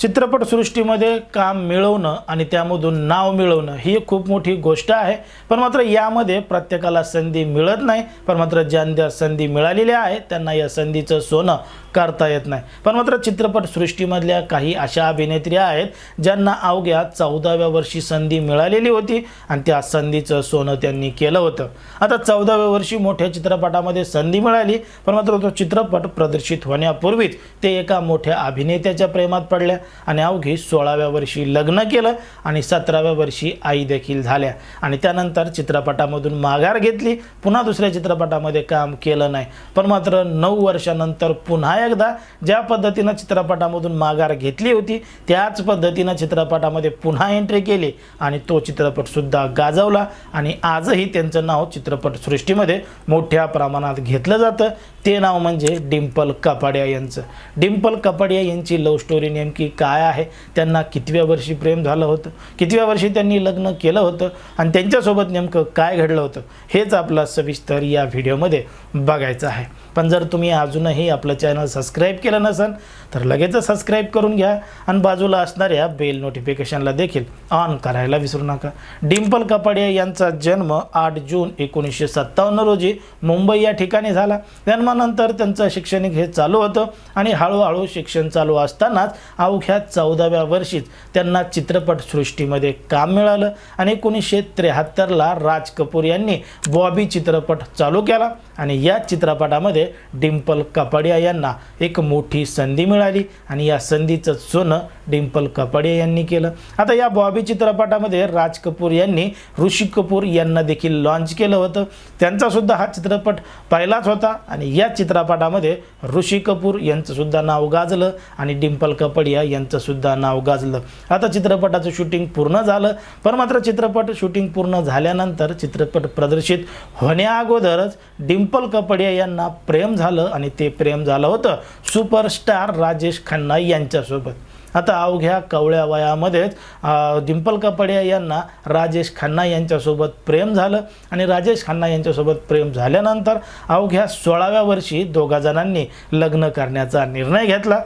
चित्रपटसृष्टीमध्ये काम मिळवणं आणि त्यामधून नाव मिळवणं ही एक खूप मोठी गोष्ट आहे. पण मात्र यामध्ये प्रत्येकाला संधी मिळत नाही. पण मात्र ज्यांना संधी मिळालेल्या आहे त्यांना या संधीचं सोनं करता येत नाही. पण मात्र चित्रपटसृष्टीमधल्या काही अशा अभिनेत्री आहेत ज्यांना अवघ्या चौदाव्या वर्षी संधी मिळालेली होती आणि त्या संधीचं सोनं त्यांनी केलं होतं. आता चौदाव्या वर्षी मोठ्या चित्रपटामध्ये संधी मिळाली पण मात्र तो चित्रपट प्रदर्शित होण्यापूर्वीच ते एका मोठ्या अभिनेत्याच्या प्रेमात पडल्या. आणि अवघी सोळाव्या वर्षी लग्न केलं आणि सतराव्या वर्षी आई देखील झाल्या. आणि त्यानंतर चित्रपटामधून माघार घेतली. पुन्हा दुसऱ्या चित्रपटामध्ये काम केलं नाही. पण मात्र नऊ वर्षानंतर पुन्हा एकदा ज्या पद्धतीनं चित्रपटामधून माघार घेतली होती त्याच पद्धतीनं चित्रपटामध्ये पुन्हा एंट्री केली आणि तो चित्रपटसुद्धा गाजवला. आणि आजही त्यांचं नाव चित्रपटसृष्टीमध्ये मोठ्या प्रमाणात घेतलं जातं. ते नाव म्हणजे डिम्पल कपाडिया यांचं. डिम्पल कपाडिया यांची लव्ह स्टोरी नेमकी काय आहे त्यांना कितव्या वर्षी प्रेम झालं होतं कितव्या वर्षी त्यांनी लग्न केलं होतं आणि त्यांच्यासोबत नेमकं काय घडलं होतं हेच आपला सविस्तर या व्हिडिओमध्ये बघायचं आहे. पण जर तुम्ही अजूनही आपलं चॅनल सबस्क्राईब केलं नसेल तर लगेचच सबस्क्राईब करून घ्या आणि बाजूला असणाऱ्या बेल नोटिफिकेशनला देखील ऑन करायला विसरू नका. डिम्पल कपाडिया यांचा जन्म आठ जून एकोणीसशे सत्तावन्न रोजी मुंबई या ठिकाणी झाला. जन्मानंतर त्यांचं शैक्षणिक हे चालू होतं आणि हळूहळू शिक्षण चालू असतानाच अवघ्या चौदाव्या वर्षीच त्यांना चित्रपटसृष्टीमध्ये काम मिळालं आणि एकोणीसशे त्र्याहत्तरला राज कपूर यांनी बॉबी चित्रपट चालू केला आणि या चित्रपटामध्ये डिम्पल कपाडिया यांना एक मोठी संधी मिळाली आणि या संधीचं सोनं डिम्पल कपाडे यांनी केलं. आता या बॉबी चित्रपटामध्ये राज कपूर यांनी ऋषी कपूर यांना देखील लॉन्च केलं होतं. त्यांचासुद्धा हा चित्रपट पहिलाच होता आणि या चित्रपटामध्ये ऋषी कपूर यांचंसुद्धा नाव गाजलं आणि डिम्पल कपाडिया यांचंसुद्धा नाव गाजलं. आता चित्रपटाचं शूटिंग पूर्ण झालं. पण मात्र चित्रपट शूटिंग पूर्ण झाल्यानंतर चित्रपट प्रदर्शित होण्याअगोदरच डिम्पल कपाडिया यांना प्रेम झालं आणि ते प्रेम झालं होतं. सुपरस्टार राजेश खन्ना यांच्यासोबत. आता अवघ्या कवळ्या वयामध्येच डिंपल कपाडिया यांना राजेश खन्ना यांच्यासोबत प्रेम झालं आणि राजेश खन्ना यांच्यासोबत प्रेम झाल्यानंतर अवघ्या सोळाव्या वर्षी दोघा जणांनी लग्न करण्याचा निर्णय घेतला.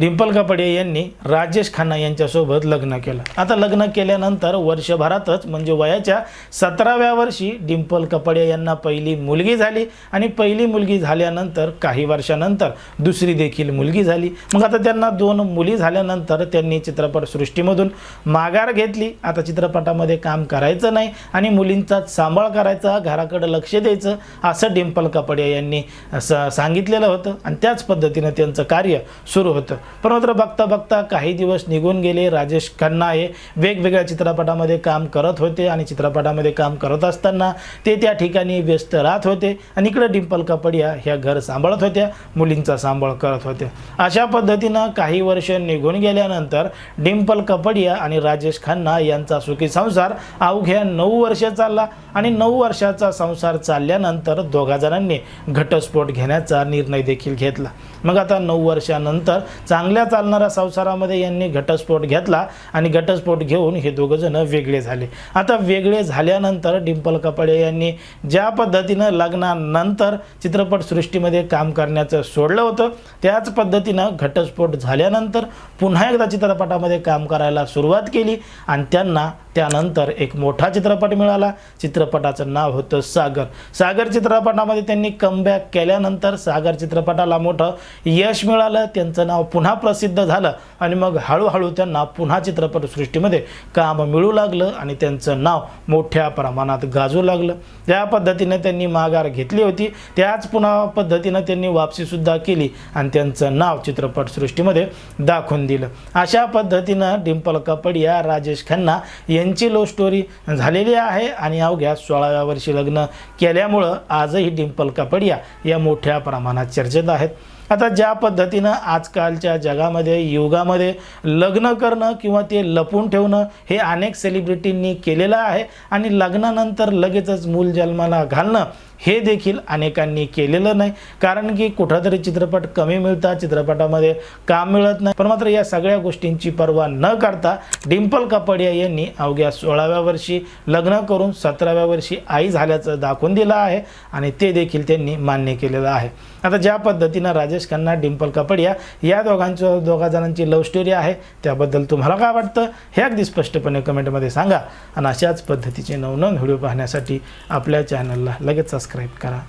डिंपल कापडिया यांनी राजेश खन्ना यांच्यासोबत लग्न केलं. आता लग्न केल्यानंतर वर्षभरातच म्हणजे वयाच्या सतराव्या वर्षी डिंपल कपाडिया यांना पहिली मुलगी झाली आणि पहिली मुलगी झाल्यानंतर काही वर्षानंतर दुसरी देखील मुलगी झाली. मग आता त्यांना दोन मुली झाल्यानंतर त्यांनी चित्रपटसृष्टीमधून माघार घेतली. आता चित्रपटामध्ये काम करायचं नाही आणि मुलींचा सांभाळ करायचा घराकडे लक्ष द्यायचं असं डिंपल कपाडिया यांनी स- सांगितलेलं होतं. आणि त्याच पद्धतीनं त्यांचं कार्य सुरू होतं. पण मात्र बघता बघता काही दिवस निघून गेले. राजेश खन्ना हे वेगवेगळ्या चित्रपटामध्ये काम करत होते आणि चित्रपटामध्ये काम करत असताना ते त्या ठिकाणी व्यस्त राहत होते आणि इकडे डिंपल कपडिया ह्या घर सांभाळत होत्या मुलींचा सांभाळ करत होत्या अशा पद्धतीनं काही वर्ष निघून गेल्यानंतर डिंपल कपडिया आणि राजेश खन्ना यांचा सुखी संसार अवघ्या नऊ वर्ष चालला आणि नऊ वर्षाचा संसार चालल्यानंतर दोघा जणांनी घटस्फोट घेण्याचा निर्णय देखील घेतला. मग आता नऊ वर्षानंतर चांगल्या चालणाऱ्या संसारामध्ये यांनी घटस्फोट घेतला आणि घटस्फोट घेऊन हे दोघंजणं वेगळे झाले. आता वेगळे झाल्यानंतर डिंपल कपाडे यांनी ज्या पद्धतीनं लग्नानंतर चित्रपटसृष्टीमध्ये काम करण्याचं सोडलं होतं त्याच पद्धतीनं घटस्फोट झाल्यानंतर पुन्हा एकदा चित्रपटामध्ये काम करायला सुरुवात केली आणि त्यांना त्यानंतर एक मोठा चित्रपट मिळाला. चित्रपटाचं नाव होतं सागर. सागर चित्रपटामध्ये त्यांनी कमबॅक केल्यानंतर सागर चित्रपटाला मोठं यश मिळालं. त्यांचं नाव पुन्हा प्रसिद्ध झालं आणि मग हळूहळू त्यांना पुन्हा चित्रपटसृष्टीमध्ये काम मिळू लागलं आणि त्यांचं नाव मोठ्या प्रमाणात गाजू लागलं. ज्या पद्धतीने त्यांनी माघार घेतली होती त्याच पुन्हा पद्धतीनं त्यांनी वापसीसुद्धा केली आणि त्यांचं नाव चित्रपटसृष्टीमध्ये दाखवून दिलं. अशा पद्धतीनं डिंपल कपडिया राजेश खन्ना यांची लव्ह स्टोरी झालेली आहे आणि अवघ्या सोळाव्या वर्षी लग्न केल्यामुळं आजही डिंपल कापडिया या मोठ्या प्रमाणात चर्चेत आहेत. आता ज्या पद्धतीनं आजकालच्या जगामध्ये युगामध्ये लग्न करणं किंवा ते लपून ठेवणं हे अनेक सेलिब्रिटींनी केलेलं आहे आणि लग्नानंतर लगेचच मूल जन्माला घालणं हे देखील अनेकांनी केलेलं नाही. कारण की कुठंतरी चित्रपट कमी मिळतात चित्रपटामध्ये काम मिळत नाही. पण मात्र या सगळ्या गोष्टींची पर्वा न करता डिम्पल कपाडिया यांनी अवघ्या सोळाव्या वर्षी लग्न करून सतराव्या वर्षी आई झाल्याचं दाखवून दिलं आहे आणि ते देखील त्यांनी मान्य केलेलं आहे. आता ज्या पद्धतीनं राजेश खन्ना डिम्पल कपडिया या दोघांचं दोघा जणांची लव्ह स्टोरी आहे. त्याबद्दल तुम्हाला काय वाटतं? हे अगदी स्पष्टपणे कमेंटमध्ये सांगा. आणि अशाच पद्धतीचे नवनवन व्हिडिओ पाहण्यासाठी आपल्या चॅनलला लगेच सबस्क्राईब करा.